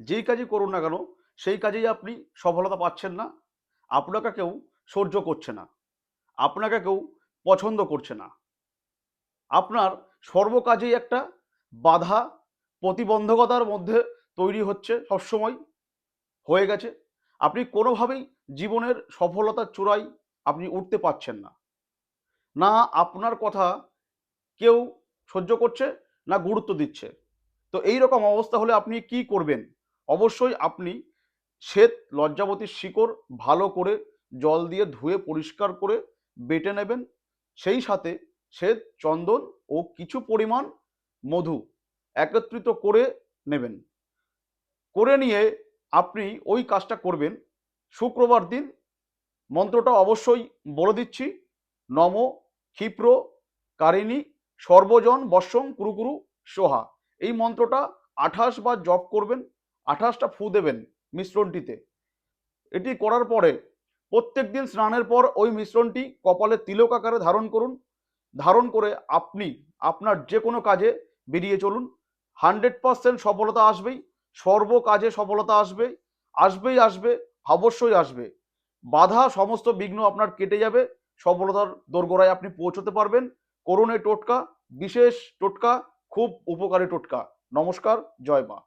যেই কাজই করুন না কেন, সেই কাজেই আপনি সফলতা পাচ্ছেন না। আপনাকে কেউ সহ্য করছে না। আপনাকে কেউ পছন্দ করছে না। আপনার সর্বকাজেই একটা বাধা, প্রতিবন্ধকতার মধ্যে তৈরি হচ্ছে সবসময়, হয়ে গেছে। আপনি কোনোভাবেই জীবনের সফলতার চূড়ায় আপনি উঠতে পারছেন না। না আপনার কথা কেউ সহ্য করছে, না গুরুত্ব দিচ্ছে। তো এই রকম অবস্থা হলে আপনি কি করবেন? অবশ্যই আপনি শ্বেত লজ্জাবতীর শিকড় ভালো করে জল দিয়ে ধুয়ে পরিষ্কার করে বেটে নেবেন। সেই সাথে শ্বেত, চন্দন ও কিছু পরিমাণ মধু একত্রিত করে নেবেন। করে নিয়ে আপনি ওই কাজটা করবেন। শুক্রবার দিন মন্ত্রটা অবশ্যই বলে দিচ্ছি। নম ক্ষিপ্র কারিণী সর্বজন বর্ষং কুরুকুরু সোহা। এই মন্ত্রটা আঠাশ বার জপ করবেন। আঠাশটা ফু দেবেন মিশ্রণটিতে। এটি করার পরে প্রত্যেক দিন স্নানের পর ওই মিশ্রণটি কপালে তিলক আকারে ধারণ করুন। ধারণ করে আপনি আপনার যে কোনো কাজে বেরিয়ে চলুন। হান্ড্রেড পার্সেন্ট সফলতা আসবেই, সর্ব কাজে সফলতা আসবে আসবেই আসবে, অবশ্যই আসবে। বাধা সমস্ত বিঘ্ন আপনার কেটে যাবে, সফলতার দোরগোড়ায় আপনি পৌঁছতে পারবেন। করুন টোটকা, বিশেষ টোটকা, খুব উপকারী টোটকা। নমস্কার, জয় মা।